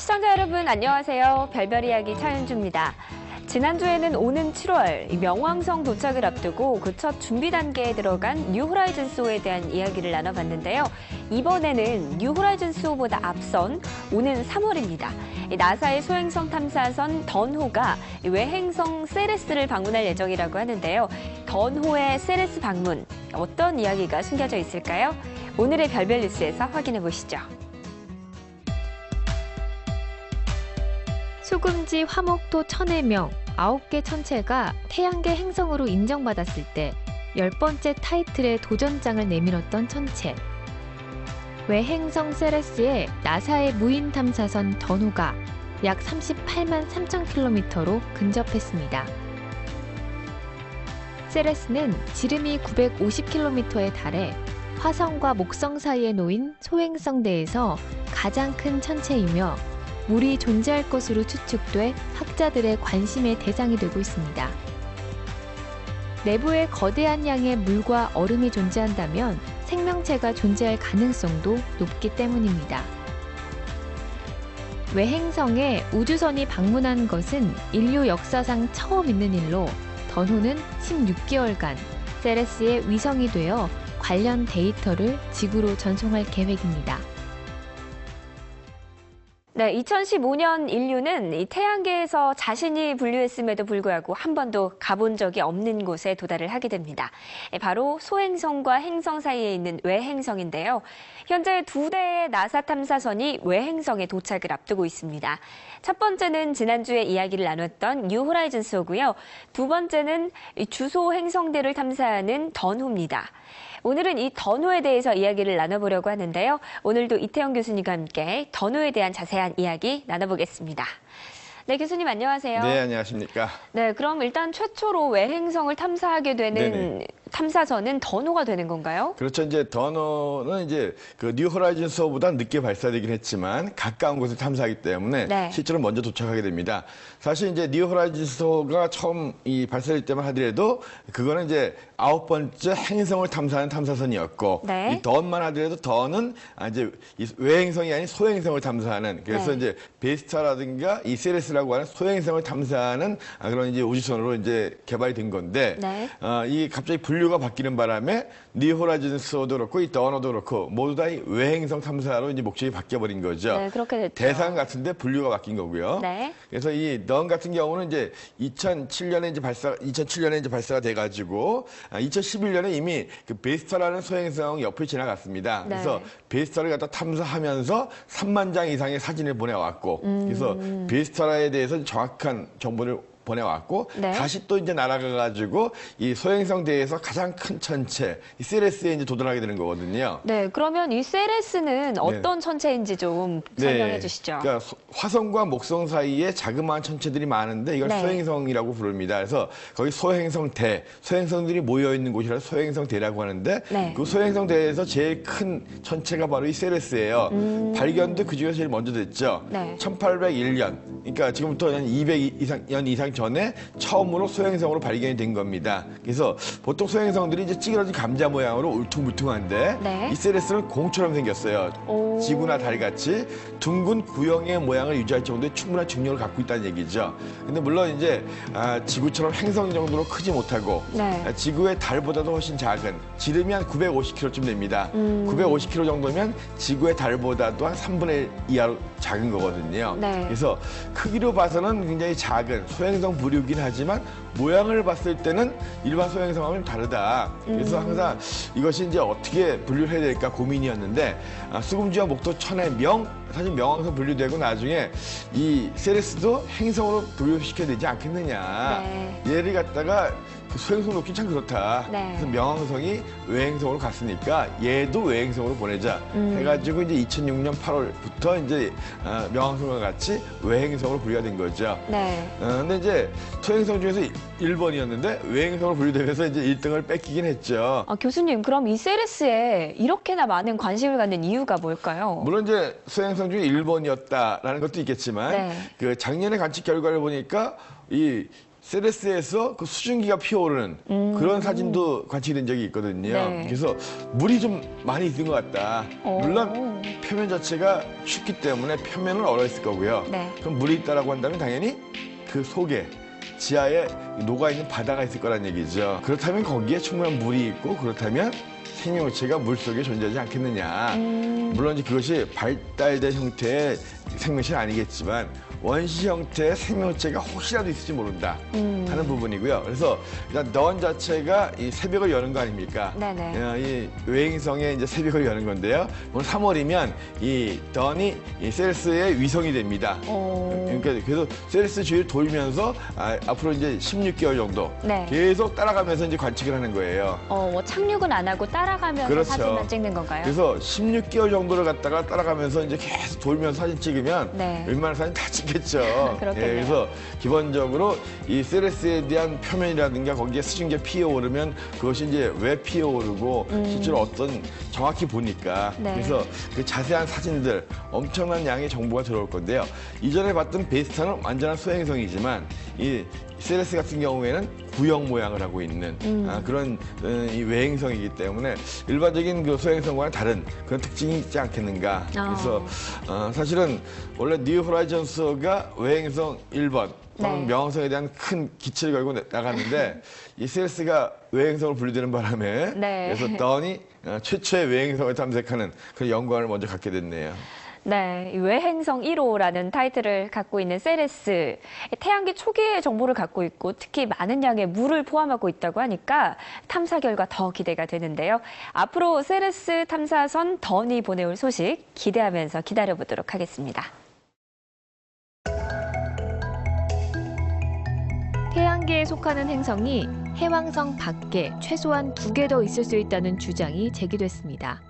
시청자 여러분 안녕하세요. 별별 이야기 차윤주입니다. 지난주에는 오는 7월 명왕성 도착을 앞두고 그 첫 준비 단계에 들어간 뉴 호라이즌스호에 대한 이야기를 나눠봤는데요. 이번에는 뉴 호라이즌스호보다 앞선 오는 3월입니다. 나사의 소행성 탐사선 던호가 외행성 세레스를 방문할 예정이라고 하는데요. 던호의 세레스 방문 어떤 이야기가 숨겨져 있을까요? 오늘의 별별 뉴스에서 확인해 보시죠. 수금지 화목토 천의 명 9개 천체가 태양계 행성으로 인정받았을 때 열 번째 타이틀의 도전장을 내밀었던 천체. 외행성 세레스의 나사의 무인 탐사선 던우가 약 38만 3천 킬로미터로 근접했습니다. 세레스는 지름이 950킬로미터에 달해 화성과 목성 사이에 놓인 소행성대에서 가장 큰 천체이며 물이 존재할 것으로 추측돼 학자들의 관심의 대상이 되고 있습니다. 내부에 거대한 양의 물과 얼음이 존재한다면 생명체가 존재할 가능성도 높기 때문입니다. 외행성에 우주선이 방문한 것은 인류 역사상 처음 있는 일로 던호는 16개월간 세레스의 위성이 되어 관련 데이터를 지구로 전송할 계획입니다. 네, 2015년 인류는 이 태양계에서 자신이 분류했음에도 불구하고 한 번도 가본 적이 없는 곳에 도달을 하게 됩니다. 예, 바로 소행성과 행성 사이에 있는 외행성인데요. 현재 두 대의 나사 탐사선이 외행성에 도착을 앞두고 있습니다. 첫 번째는 지난주에 이야기를 나눴던 뉴 호라이즌스호고요. 두 번째는 이 주소 행성대를 탐사하는 던호입니다. 오늘은 이 던호에 대해서 이야기를 나눠보려고 하는데요. 오늘도 이태영 교수님과 함께 던호에 대한 자세한 이야기 나눠보겠습니다. 네, 교수님 안녕하세요. 네, 안녕하십니까. 네, 그럼 일단 최초로 외행성을 탐사하게 되는 네네. 탐사선은 던호가 되는 건가요? 그렇죠. 이제 더너는 이제 그 뉴 호라이즌스보다 늦게 발사되긴 했지만 가까운 곳을 탐사하기 때문에 네. 실제로 먼저 도착하게 됩니다. 사실 이제 뉴 호라이즌스가 처음 이 발사될 때만 하더라도 그거는 이제 아홉 번째 행성을 탐사하는 탐사선이었고 네. 이 던만 하더라도 던은 아 이제 이 외행성이 아닌 소행성을 탐사하는 그래서 네. 이제 베스타라든가 이 세레스라고 하는 소행성을 탐사하는 아, 그런 이제 우주선으로 이제 개발이 된 건데 네. 어, 이 갑자기 분류가 바뀌는 바람에 니호라이즌스도 그렇고 이 더너도 그렇고 모두 다 이 외행성 탐사로 이제 목적이 바뀌어 버린 거죠. 네, 그렇게 됐죠. 대상 같은데 분류가 바뀐 거고요. 네. 그래서 이 넌 같은 경우는 이제 2007년에 이제 발사 2007년에 이제 발사가 돼 가지고 2011년에 이미 그 베스타라는 소행성 옆을 지나갔습니다. 네. 그래서 베스타를 갖다 탐사하면서 3만 장 이상의 사진을 보내왔고 그래서 음. 베스타라에 대해서 정확한 정보를 보내왔고 네. 다시 또 이제 날아가 가지고 이 소행성 대에서 가장 큰 천체 이 세레스에 이제 도달하게 되는 거거든요. 네, 그러면 이 세레스는 어떤 천체인지 좀 설명해 주시죠. 네. 그러니까 소- 화성과 목성 사이에 자그마한 천체들이 많은데 이걸 네. 소행성이라고 부릅니다. 그래서 거기 소행성 대, 소행성들이 모여 있는 곳이라 소행성 대라고 하는데 네. 그 소행성 대에서 제일 큰 천체가 바로 이 세레스예요. 발견도 그 중에서 제일 먼저 됐죠. 음. 네. 1801년. 그러니까 지금부터 한 200 이상 년 이상 전에 처음으로 소행성으로 발견이 된 겁니다. 그래서 보통 소행성들이 이제 찌그러진 감자 모양으로 울퉁불퉁한데 네. 이 세레스는 공처럼 생겼어요. 오. 지구나 달같이 둥근 구형의 모양을 유지할 정도의 충분한 중력을 갖고 있다는 얘기죠. 근데 물론 이제 아, 지구처럼 행성 정도로 크지 못하고 네. 아, 지구의 달보다도 훨씬 작은 지름이 한 950km쯤 됩니다. 음. 950km 정도면 지구의 달보다도 한 3분의 1 이하로 작은 거거든요. 네. 그래서 크기로 봐서는 굉장히 작은 소행 성 부류긴 하지만 모양을 봤을 때는 일반 소행성하고는 다르다. 그래서 음. 항상 이것이 이제 어떻게 분류를 해야 될까 고민이었는데 아, 수금지와 목도 천의 명 사실 명왕성 분류되고 나중에 이 세레스도 행성으로 분류시켜야 되지 않겠느냐. 네. 얘를 갖다가 그 소행성 놓기 참 그렇다. 네. 그래서 명왕성이 외행성으로 갔으니까 얘도 외행성으로 보내자 음. 해가지고 이제 2006년 8월부터 이제 아, 명왕성과 같이 외행성으로 분류가 된 거죠. 네. 어, 근데 이제 소행성 중에서 1번이었는데 외행성으로 분류되면서 이제 1등을 뺏기긴 했죠. 아, 교수님, 그럼 이 세레스에 이렇게나 많은 관심을 갖는 이유가 뭘까요? 물론 이제 소행성 중에 1번이었다라는 것도 있겠지만 네. 그 작년에 관측 결과를 보니까 이 세레스에서 그 수증기가 피어오르는 그런 사진도 관측된 적이 있거든요. 음. 네. 그래서 물이 좀 많이 있는 것 같다. 오. 물론 표면 자체가 춥기 때문에 표면은 얼어 있을 거고요. 네. 그럼 물이 있다라고 한다면 당연히 그 속에 지하에 녹아 있는 바다가 있을 거란 얘기죠. 그렇다면 거기에 충분한 물이 있고 그렇다면 생명체가 물 속에 존재하지 않겠느냐. 음. 물론 이제 그것이 발달된 형태의 생명체는 아니겠지만 원시 형태의 생명체가 혹시라도 있을지 모른다 음. 하는 부분이고요. 그래서 일단 넌 자체가 이 새벽을 여는 거 아닙니까? 네네. 어, 이 외행성의 이제 새벽을 여는 건데요. 오늘 3월이면 이 던이 이 셀스의 위성이 됩니다. 오. 그러니까 그래서 셀스 주위를 돌면서 아, 앞으로 이제 16개월 정도 네. 계속 따라가면서 이제 관측을 하는 거예요. 어, 뭐 착륙은 안 하고 따라가면서 그렇죠. 사진만 찍는 건가요? 그래서 16개월 정도를 갔다가 따라가면서 이제 계속 돌면서 사진 찍으면 네. 웬만한 사진 다 찍 겠죠. 그렇겠네요. 예, 그래서 기본적으로 이 세레스에 대한 표면이라든가 거기에 수증기가 피어오르면 그것이 이제 왜 피어오르고 실제로 어떤 정확히 보니까 음. 네. 그래서 그 자세한 사진들 엄청난 양의 정보가 들어올 건데요. 이전에 봤던 베스타는 완전한 소행성이지만 이 세레스 같은 경우에는 구형 모양을 하고 있는 음. 아, 그런 어, 이 외행성이기 때문에 일반적인 그 소행성과는 다른 그런 특징이 있지 않겠는가. 아. 그래서 어, 사실은 원래 뉴 호라이즌스가 외행성 1번 또는 네. 명성에 대한 큰 기치를 걸고 내- 나갔는데 이 세레스가 외행성을 분류되는 바람에 네. 그래서 던이 어, 최초의 외행성을 탐색하는 그런 영광을 먼저 갖게 됐네요. 네, 이 외행성 1호라는 타이틀을 갖고 있는 세레스. 태양계 초기의 정보를 갖고 있고 특히 많은 양의 물을 포함하고 있다고 하니까 탐사 결과 더 기대가 되는데요. 앞으로 세레스 탐사선 던이 보내올 소식 기대하면서 기다려보도록 하겠습니다. 태양계에 속하는 행성이 해왕성 밖에 최소한 두 개 더 있을 수 있다는 주장이 제기됐습니다.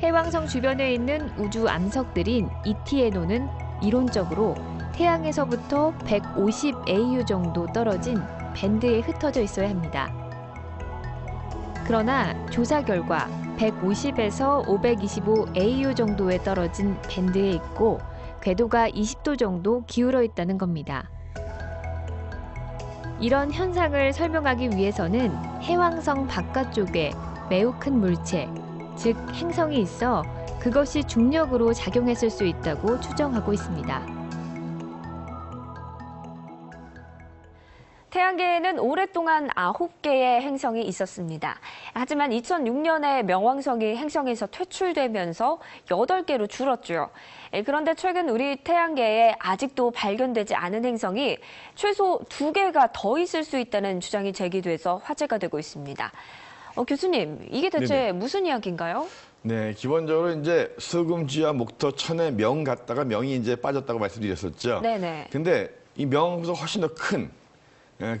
해왕성 주변에 있는 우주 암석들인 이티에노는 이론적으로 태양에서부터 150 AU 정도 떨어진 밴드에 흩어져 있어야 합니다. 그러나 조사 결과 150에서 525 AU 정도에 떨어진 밴드에 있고 궤도가 20도 정도 기울어 있다는 겁니다. 이런 현상을 설명하기 위해서는 해왕성 바깥쪽에 매우 큰 물체, 즉 행성이 있어 그것이 중력으로 작용했을 수 있다고 추정하고 있습니다. 태양계에는 오랫동안 9개의 행성이 있었습니다. 하지만 2006년에 명왕성이 행성에서 퇴출되면서 8개로 줄었죠. 예, 그런데 최근 우리 태양계에 아직도 발견되지 않은 행성이 최소 2개가 더 있을 수 있다는 주장이 제기돼서 화제가 되고 있습니다. 어, 교수님, 이게 대체 네네. 무슨 이야기인가요? 네, 기본적으로 이제 수금지와 목토, 천의 명 갔다가 명이 이제 빠졌다고 말씀드렸었죠. 네네. 근데 이 명보다 훨씬 더 큰, 예,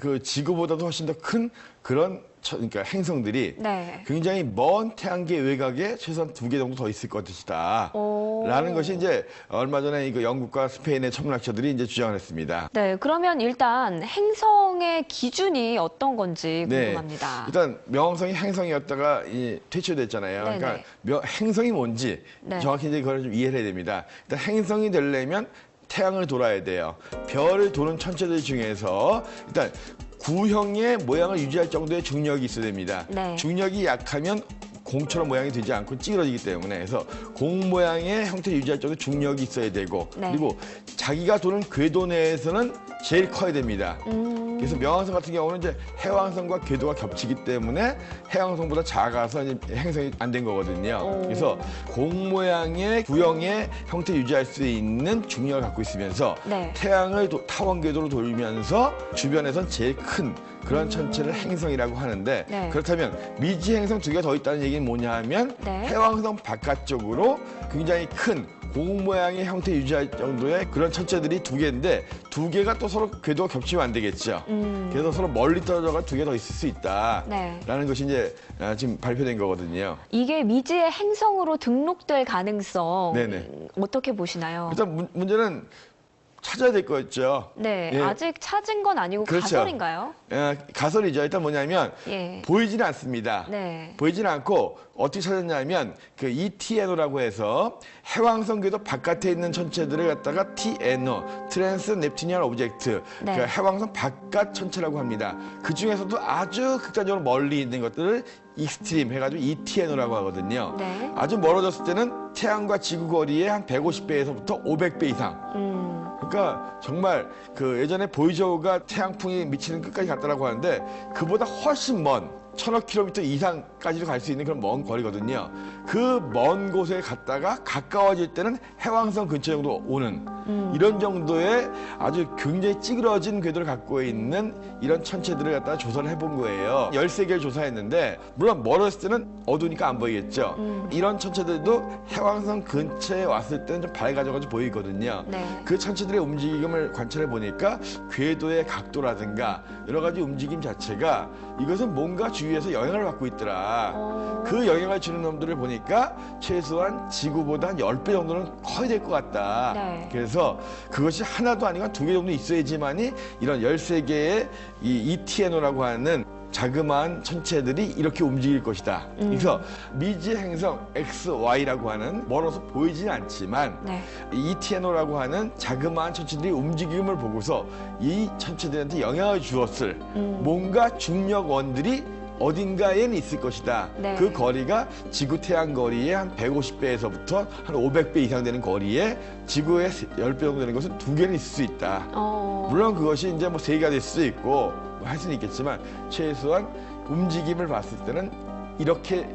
그 지구보다도 훨씬 더 큰 그런 천- 그러니까 행성들이 네. 굉장히 먼 태양계 외곽에 최소한 두 개 정도 더 있을 것이다. 오. 라는 것이 이제 얼마 전에 이거 영국과 스페인의 천문학자들이 이제 주장을 했습니다. 네, 그러면 일단 행성의 기준이 어떤 건지 궁금합니다. 네. 일단 명성이 행성이었다가 이 퇴출됐잖아요. 네네. 그러니까 명- 행성이 뭔지 네. 정확히 이제 그걸 좀 이해를 해야 됩니다. 일단 행성이 되려면 태양을 돌아야 돼요. 별을 도는 천체들 중에서 일단 구형의 모양을 유지할 정도의 중력이 있어야 됩니다. 네. 중력이 약하면 공처럼 모양이 되지 않고 찌그러지기 때문에 그래서 공 모양의 형태를 유지할 정도의 중력이 있어야 되고 네. 그리고 자기가 도는 궤도 내에서는 제일 커야 됩니다. 음, 그래서 명왕성 같은 경우는 이제 해왕성과 궤도가 겹치기 때문에 해왕성보다 작아서 이제 행성이 안 된 거거든요. 오. 그래서 공 모양의 구형의 형태 유지할 수 있는 중력을 갖고 있으면서 네. 태양을 도- 타원 궤도로 돌면서 주변에선 제일 큰 그런 천체를 행성이라고 하는데 음. 네. 그렇다면 미지 행성 두개더 있다는 얘기는 뭐냐 하면 네. 해왕성 바깥쪽으로 굉장히 큰 공 모양의 형태 유지할 정도의 그런 천체들이 두 개인데 두 개가 또 서로 궤도가 겹치면 안 되겠죠. 음, 그래서 서로 멀리 떨어져가 두 개 더 있을 수 있다. 네. 라는 것이 이제 아, 지금 발표된 거거든요. 이게 미지의 행성으로 등록될 가능성 네네. 음, 어떻게 보시나요? 일단 문, 문제는 찾아야 될 거였죠. 네, 예. 아직 찾은 건 아니고 그렇죠. 가설인가요? 에, 가설이죠. 일단 뭐냐면 예. 보이지는 않습니다. 네. 보이지는 않고 어떻게 찾았냐면 그 ETNO라고 해서 해왕성 궤도 바깥에 있는 천체들을 갖다가 TNO, 트랜스 넵티니안 오브젝트, 네. 그 해왕성 바깥 천체라고 합니다. 그 중에서도 아주 극단적으로 멀리 있는 것들을 익스트림 해가지고 ETNO라고 하거든요. 네. 아주 멀어졌을 때는 태양과 지구 거리의 한 150배에서부터 500배 이상. 음. 그러니까 정말 그 예전에 보이저우가 태양풍이 미치는 끝까지 갔다라고 하는데 그보다 훨씬 먼 천억 킬로미터 이상까지도 갈 수 있는 그런 먼 거리거든요. 그 먼 곳에 갔다가 가까워질 때는 해왕성 근처 정도 오는 음. 이런 정도의 아주 굉장히 찌그러진 궤도를 갖고 있는 이런 천체들을 갖다가 조사를 해본 거예요. 13개를 조사했는데 물론 멀었을 때는 어두우니까 안 보이겠죠. 음. 이런 천체들도 해왕성 근처에 왔을 때는 좀 밝아져가지고 보이거든요. 네. 그 천체들의 움직임을 관찰해 보니까 궤도의 각도라든가 여러 가지 움직임 자체가 이것은 뭔가 주 위에서 영향을 받고 있더라. 어. 그 영향을 주는 놈들을 보니까 최소한 지구보다 한 10배 정도는 커야 될 것 같다. 네. 그래서 그것이 하나도 아니고 두 개 정도 있어야지만이 이런 13개의 이 ETNO라고 하는 자그마한 천체들이 이렇게 움직일 것이다. 음. 그래서 미지 행성 XY라고 하는 멀어서 보이지는 않지만 네. 이 ETNO라고 하는 자그마한 천체들이 움직임을 보고서 이 천체들한테 영향을 주었을 음. 뭔가 중력원들이 어딘가에는 있을 것이다. 네. 그 거리가 지구 태양 거리의 한 150배에서부터 한 500배 이상 되는 거리에 지구의 10배 정도 되는 것은 두 개는 있을 수 있다. 어. 물론 그것이 이제 뭐 세 개가 될 수도 있고 뭐 할 수는 있겠지만 최소한 움직임을 봤을 때는 이렇게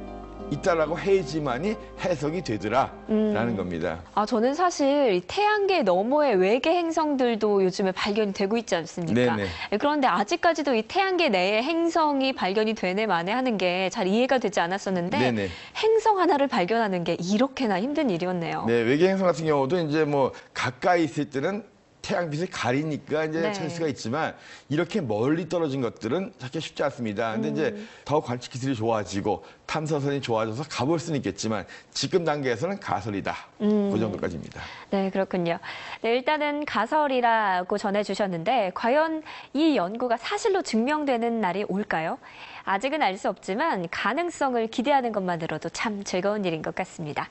있다라고 해야지만이 해석이 되더라라는 음. 겁니다. 아, 저는 사실 이 태양계 너머의 외계 행성들도 요즘에 발견이 되고 있지 않습니까? 네네. 예, 그런데 아직까지도 이 태양계 내에 행성이 발견이 되네 마네 하는 게 잘 이해가 되지 않았었는데 네네. 행성 하나를 발견하는 게 이렇게나 힘든 일이었네요. 네, 외계 행성 같은 경우도 이제 뭐 가까이 있을 때는 태양빛을 가리니까 이제 네. 수가 있지만 이렇게 멀리 떨어진 것들은 찾기 쉽지 않습니다. 근데 이제 음. 더 관측 기술이 좋아지고 탐사선이 좋아져서 가볼 수는 있겠지만 지금 단계에서는 가설이다. 음. 그 정도까지입니다. 네, 그렇군요. 네, 일단은 가설이라고 전해주셨는데, 과연 이 연구가 사실로 증명되는 날이 올까요? 아직은 알 수 없지만, 가능성을 기대하는 것만으로도 참 즐거운 일인 것 같습니다.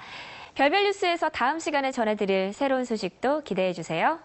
별별 뉴스에서 다음 시간에 전해드릴 새로운 소식도 기대해 주세요.